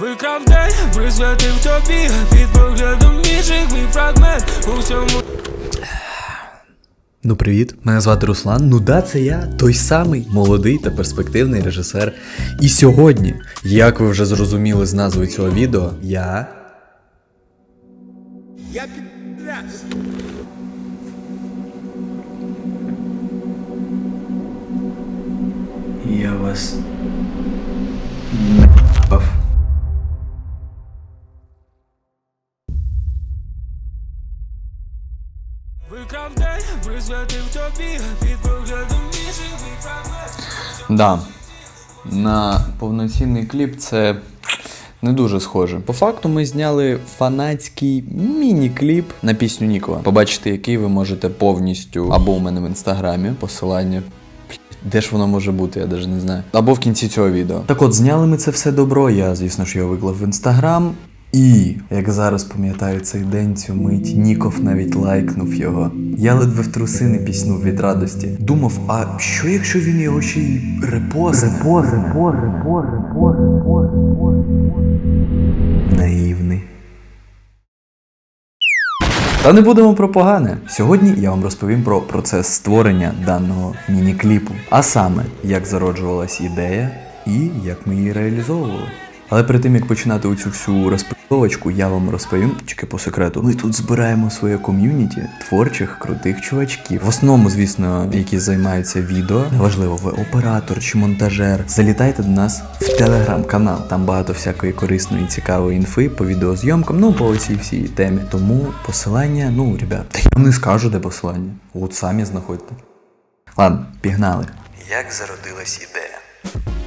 Викрав день, присвятив тобі під поглядом інших мій фрагмент у всьому Ну, привіт, мене звати Руслан. Ну да, це я, той самий молодий та перспективний режисер. І сьогодні, як ви вже зрозуміли з назви цього відео, я. Я підряд. Я вас. Да. На повноцінний кліп це не дуже схоже. По факту ми зняли фанатський міні-кліп на пісню Нікова. Побачити, який ви можете повністю або у мене в інстаграмі посилання. Де ж воно може бути, я навіть не знаю. Або в кінці цього відео. Так от, зняли ми це все добро. Я, звісно ж, його виклав в інстаграм. І як зараз пам'ятаю цей день, цю мить, Ніков навіть лайкнув його. Я ледве в труси не піснув від радості. Думав, а що якщо він його ще й репостне? Наївний. Та не будемо про погане. Сьогодні я вам розповім про процес створення даного міні-кліпу, а саме, як зароджувалась ідея і як ми її реалізовували. Але перед тим як починати оцю всю розпитовочку, я вам розповім тільки по секрету. Ми тут збираємо своє ком'юніті творчих крутих чувачків. В основному, звісно, які займаються відео. Неважливо, ви оператор чи монтажер. Залітайте до нас в телеграм-канал. Там багато всякої корисної і цікавої інфи по відеозйомкам, ну по цій всій темі. Тому посилання, ну, ребят, я вам не скажу, де посилання. От самі знаходьте. Ладно, пігнали. Як зародилась ідея?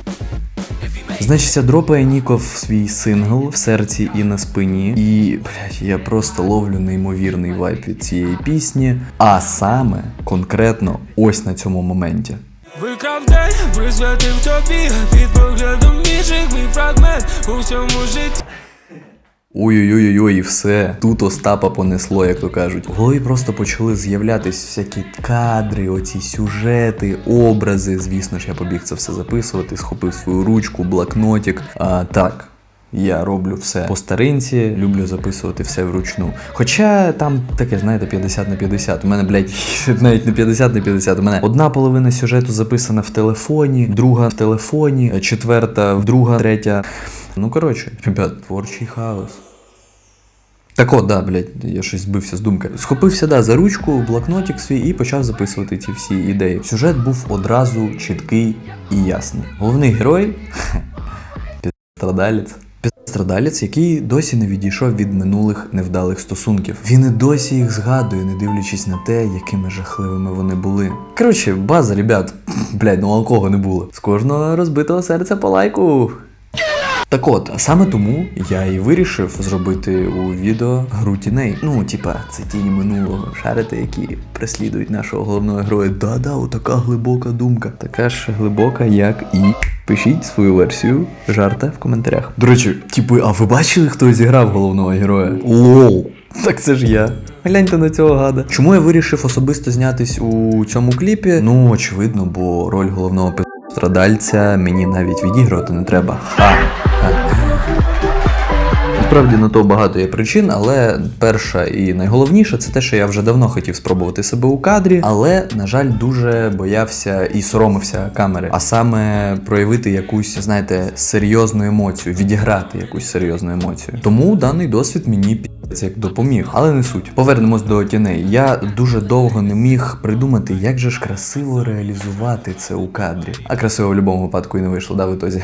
Значиться, дропає Ніков свій сингл в серці і на спині. І блядь, я просто ловлю неймовірний вайп від цієї пісні. А саме конкретно ось на цьому моменті. Викрав день, присвятив тобі під поглядом інших мій фрагмент у всьому житті Ой-ой-ой, і все. Тут Остапа понесло, як то кажуть. В голові просто почали з'являтись всякі кадри, оці сюжети, образи. Звісно ж, я побіг це все записувати, схопив свою ручку, блокнотик. А так. Я роблю все по старинці, люблю записувати все вручну. Хоча там таке, знаєте, 50 на 50. У мене, блядь, навіть не 50 на 50. У мене одна половина сюжету записана в телефоні, друга в телефоні, четверта, друга, третя. Ну коротше, ребят, творчий хаос. Так от, да, блядь, я щось збився з думки. Схопився, да, за ручку, блокнотик свій і почав записувати ці всі ідеї. Сюжет був одразу чіткий і ясний. Головний герой страдалець. Страдалець, який досі не відійшов від минулих невдалих стосунків. Він і досі їх згадує, не дивлячись на те, якими жахливими вони були. Коротше, база, ребят, блядь, ну алкого не було. З кожного розбитого серця по лайку. Так от, саме тому я і вирішив зробити у відео гру тіней. Ну, типа, це тіні минулого шарити, які преслідують нашого головного героя. Да-да, отака глибока думка. Така ж глибока, як і. Пишіть свою версію жарта в коментарях. До речі, типи, а ви бачили, хто зіграв головного героя? Лол. Так це ж я. Гляньте на цього гада. Чому я вирішив особисто знятись у цьому кліпі? Ну, очевидно, бо роль головного страдальця мені навіть відігрувати не треба. Ха. Насправді на то багато є причин, але перша і найголовніша це те, що я вже давно хотів спробувати себе у кадрі, але, на жаль, дуже боявся і соромився камери, а саме проявити якусь, знаєте, серйозну емоцію, відіграти якусь серйозну емоцію. Тому даний досвід мені пі***ць як допоміг, але не суть. Повернемось до тіней. Я дуже довго не міг придумати, як же ж красиво реалізувати це у кадрі. А красиво в будь-якому випадку і не вийшло, да, в ітозі.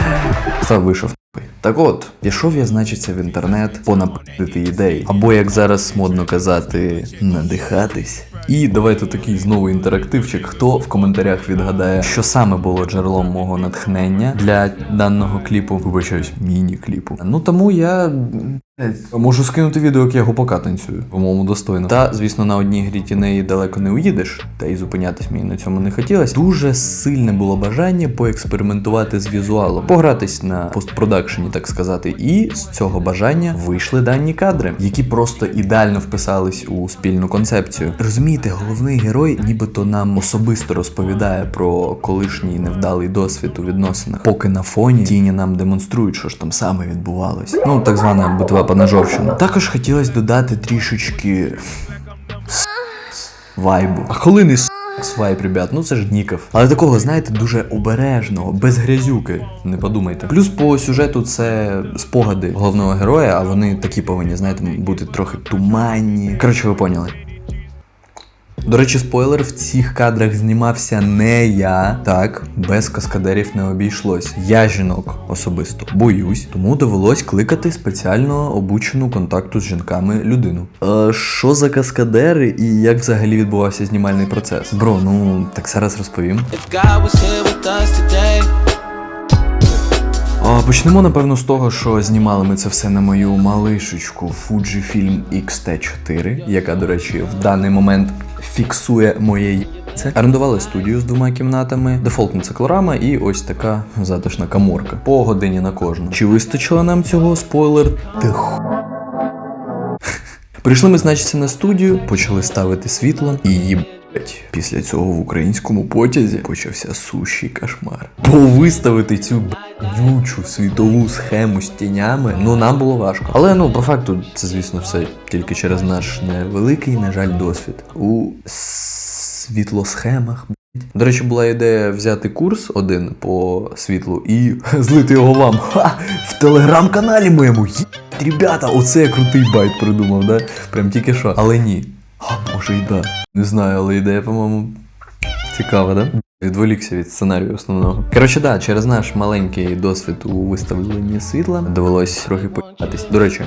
Слав вийшов. Так от, пішов я, значиться, в інтернет понапити ідей. Або, як зараз модно казати, надихатись. І давайте такий знову інтерактивчик. Хто в коментарях відгадає, що саме було джерелом мого натхнення для даного кліпу, вибачаюсь, міні-кліпу. Ну тому я Можу скинути відео, як я гопака танцюю, по-моєму, достойно. Та, звісно, на одній грі тінеї далеко не уїдеш, та й зупинятись мені на цьому не хотілося. Дуже сильне було бажання поекспериментувати з візуалом, погратись на постпродакшені, так сказати. І з цього бажання вийшли дані кадри, які просто ідеально вписались у спільну концепцію. Розумієте, головний герой, нібито нам особисто розповідає про колишній невдалий досвід у відносинах, поки на фоні тіні нам демонструють, що ж там саме відбувалось. Ну, так звана битва по ножовщину. Також хотілося додати трішечки вайбу. А коли не Свайп, ребят, ну це ж Ніков. Але такого, знаєте, дуже обережного, без грязюки, не подумайте. Плюс по сюжету це спогади головного героя, а вони такі повинні, знаєте, бути трохи туманні. Коротше, ви поняли. До речі, спойлер, в цих кадрах знімався не я. Так, без каскадерів не обійшлось. Я жінок особисто боюсь, тому довелось кликати спеціально обучену контакту з жінками людину. Е, що за каскадери і як взагалі відбувався знімальний процес? Бро, ну так зараз розповім. Почнемо, напевно, з того, що знімали ми це все на мою малишечку Fujifilm X-T4, яка, до речі, в даний момент фіксує моє яйце. Орендували студію з двома кімнатами, дефолтна циклорама і ось така затишна каморка. По годині на кожну. Чи вистачило нам цього спойлер? Тихо. Прийшли ми, значить, на студію, почали ставити світло і їб. Після цього в українському потязі почався сущий кошмар. Бо виставити цю б'ючу світову схему з тінями, ну нам було важко. Але ну по факту це, звісно, все тільки через наш невеликий, на жаль, досвід у світлосхемах. До речі, була ідея взяти курс один по світлу і злити його вам. Ха! В телеграм-каналі моєму. Ребята, оце я крутий байт придумав, да? Прям тільки що. Але ні. А може й да. Не знаю, але ідея, по-моєму, цікава, да? Відволікся від сценарію основного. Коротше, да, через наш маленький досвід у виставленні світла довелось трохи поїхатись. До речі,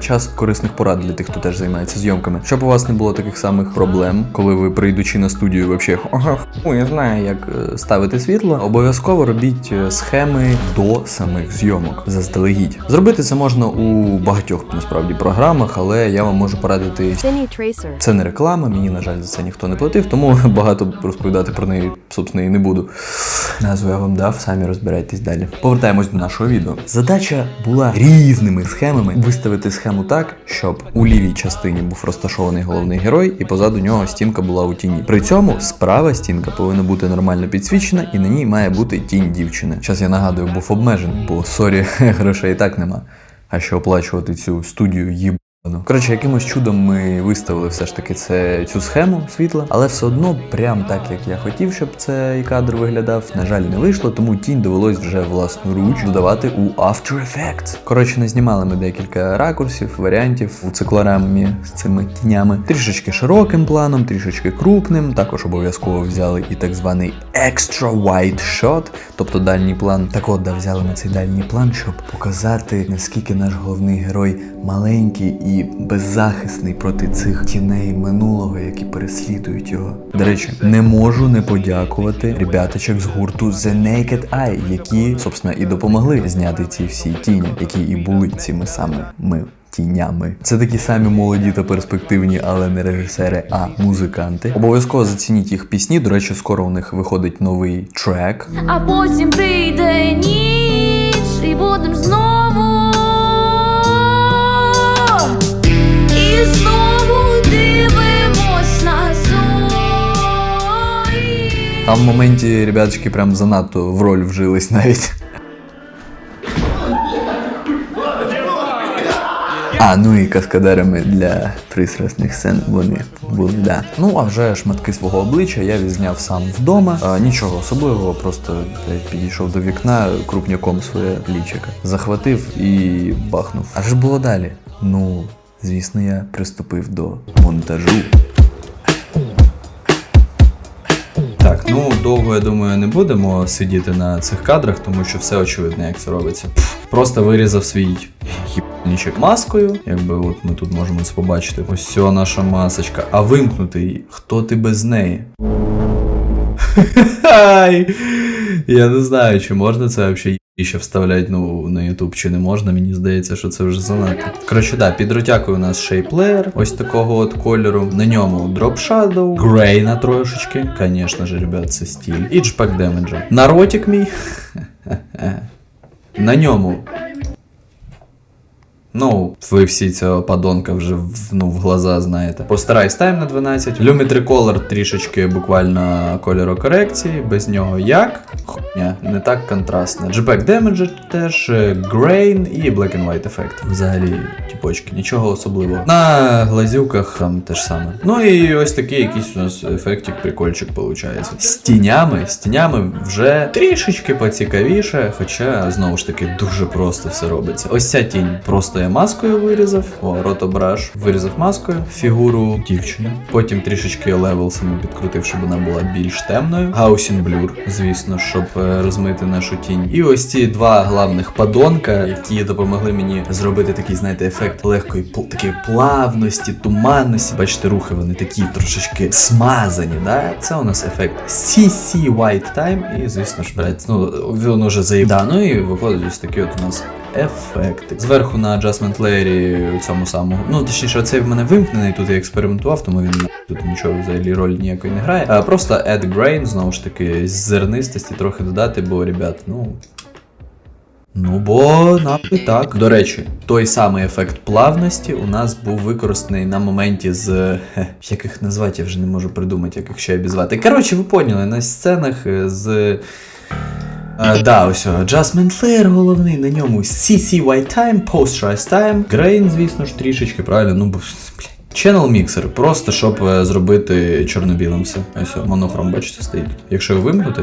час корисних порад для тих, хто теж займається зйомками. Щоб у вас не було таких самих проблем, коли ви прийдучи на студію, вообще ага, фу, я знаю, як е, ставити світло. Обов'язково робіть е, схеми до самих зйомок заздалегідь. Зробити це можна у багатьох насправді програмах, але я вам можу порадити це не реклама, мені, на жаль, за це ніхто не платив, тому багато розповідати про неї, собственно, і не буду. Назву я вам дав, самі розбирайтесь далі. Повертаємось до нашого відео. Задача була різними схемами виставити схему так, щоб у лівій частині був розташований головний герой, і позаду нього стінка була у тіні. При цьому справа стінка повинна бути нормально підсвічена, і на ній має бути тінь дівчини. Зараз я нагадую, був обмежений, бо сорі, грошей і так нема. А що оплачувати цю студію їб. Ну, Коротше, якимось чудом ми виставили все ж таки це, цю схему світла, але все одно, прям так як я хотів, щоб цей кадр виглядав, на жаль, не вийшло, тому тінь довелось вже власноруч додавати у After Effects. Коротше, не знімали ми декілька ракурсів, варіантів у циклорамі з цими тінями. Трішечки широким планом, трішечки крупним. Також обов'язково взяли і так званий Extra Wide Shot, тобто дальній план. Так от, да, взяли ми цей дальній план, щоб показати, наскільки наш головний герой маленький і беззахисний проти цих тіней минулого, які переслідують його. До речі, не можу не подякувати ребяточок з гурту The Naked Eye, які, собственно, і допомогли зняти ці всі тіні, які і були цими саме ми. Тінями. Це такі самі молоді та перспективні, але не режисери, а музиканти. Обов'язково зацініть їх пісні. До речі, скоро у них виходить новий трек. А потім прийде ніч і будем знову. Там в моменті ребяточки прям занадто в роль вжились навіть. А, ну і каскадерами для пристрасних сцен вони були, да. Ну, а вже шматки свого обличчя я відзняв сам вдома. А, нічого особливого, просто підійшов до вікна крупняком своє лічико. Захватив і бахнув. А ж було далі? Ну, звісно, я приступив до монтажу. Так, ну довго я думаю, не будемо сидіти на цих кадрах, тому що все очевидно, як це робиться. Просто вирізав свій хібнічок маскою. Якби от ми тут можемо це побачити. Ось ця наша масочка. А вимкнути її. Хто ти без неї? Я не знаю, чи можна це взагалі і ще вставлять ну, на YouTube чи не можна, мені здається, що це вже занадто. Коротше, да, під ротякою у нас шейплеєр, ось такого от кольору. На ньому Drop Shadow, грейна трошечки, звісно ж, ребят, це стіль. І джпак демеджа. Наротик мій. На ньому. Ну, ви всі цього падонка вже ну, в глаза знаєте. Постарайсь тайм на 12. Люмі колор трішечки буквально кольорокорекції. Без нього як? Хуйня, не так контрастне. JPEG Damage теж, е, Grain і Black and White ефект. Взагалі, тіпочки, нічого особливого. На глазюках там те ж саме. Ну і ось такий якийсь у нас ефектик, прикольчик виходить. З тінями, з тінями вже трішечки поцікавіше, хоча знову ж таки дуже просто все робиться. Ось ця тінь просто я маскою вирізав. О, ротобраш вирізав маскою фігуру дівчини. Потім трішечки левелсами підкрутив, щоб вона була більш темною. Гаусін блюр, звісно, щоб е, розмити нашу тінь. І ось ці два главних падонка, які допомогли мені зробити такий, знаєте, ефект легкої такої плавності, туманності. Бачите, рухи вони такі трошечки смазані. Да? Це у нас ефект CC White Time. І, звісно ж, блядь, ну він уже заїб. Да, ну і виходить ось такий от у нас ефекти. Зверху на Adjustment Layer цьому самому. Ну, точніше, цей в мене вимкнений, тут я експериментував, тому він тут нічого взагалі ролі ніякої не грає. А, просто add grain, знову ж таки, з зернистості трохи додати, бо, ребят, ну. Ну, бо нахуй так. До речі, той самий ефект плавності у нас був використаний на моменті з. Хе, як їх назвати, я вже не можу придумати, як їх ще обізвати. Коротше, ви поняли, на сценах е, з. А, да, ось Adjustment Layer головний, на ньому CC Time, Post Rise Time, Grain, звісно ж, трішечки, правильно, ну бо. Channel Mixer, просто щоб е, зробити чорно-білим все. Ось монохром, бачите, стоїть. Якщо його вимкнути,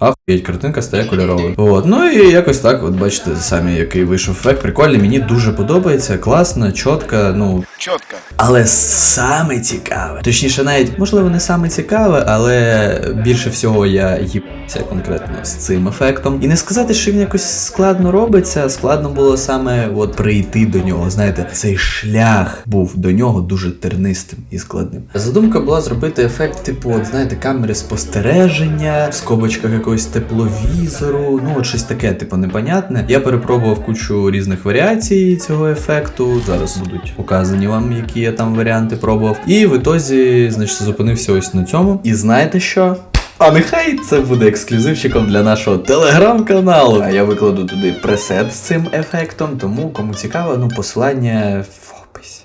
Ахуєть, картинка стає кольоровою. От, ну і якось так, от бачите, самі який вийшов ефект. Прикольний, мені дуже подобається, класно, чітко, ну. Четко. Але саме цікаве. Точніше, навіть, можливо, не саме цікаве, але більше всього я їбався конкретно з цим ефектом. І не сказати, що він якось складно робиться, складно було саме от прийти до нього. Знаєте, цей шлях був до нього дуже тернистим і складним. Задумка була зробити ефект, типу, от знаєте, камери спостереження, в скобочках якогось тепловізору, ну от щось таке, типу, непонятне. Я перепробував кучу різних варіацій цього ефекту. Зараз будуть показані вам, які я там варіанти пробував. І в ітозі, значить, зупинився ось на цьому. І знаєте що? А нехай це буде ексклюзивчиком для нашого телеграм-каналу. А я викладу туди пресет з цим ефектом, тому кому цікаво, ну посилання в описі.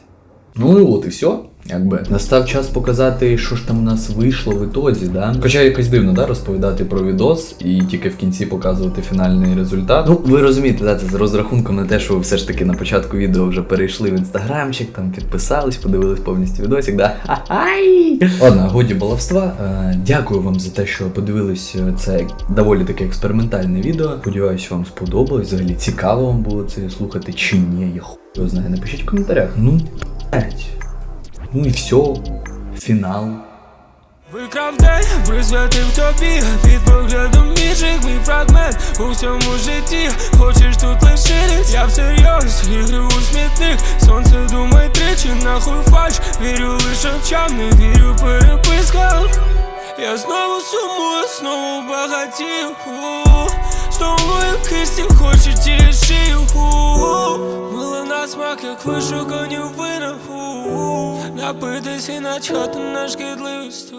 Ну і от і все. Якби настав час показати, що ж там у нас вийшло в ітозі, да? Хоча якось дивно, да, розповідати про відос і тільки в кінці показувати фінальний результат. Ну, ви розумієте, да, це з розрахунком на те, що ви все ж таки на початку відео вже перейшли в інстаграмчик, там підписались, подивились повністю відосик, да. Ха-хай! Ладно, годі баловства. Е, дякую вам за те, що подивились е, це доволі таке експериментальне відео. Сподіваюсь, вам сподобалось. Взагалі цікаво вам було це слухати чи ні. Я хуй знаю. Напишіть в коментарях. Ну, блядь. Ну і все, фінал. Викрав день, присвятив тобі Під поглядом ніжик мій фрагмент у всьому житті. Хочеш тут лишитись, я всерйоз ігри у смітник. Сонце думай тричі, нахуй фальш. Вірю лише очам, не вірю перепискам Я знову сумую, знову багатію У, кистів хочуть і шию У, на смак, як вишукані вина. Напитись і начати на шкідливість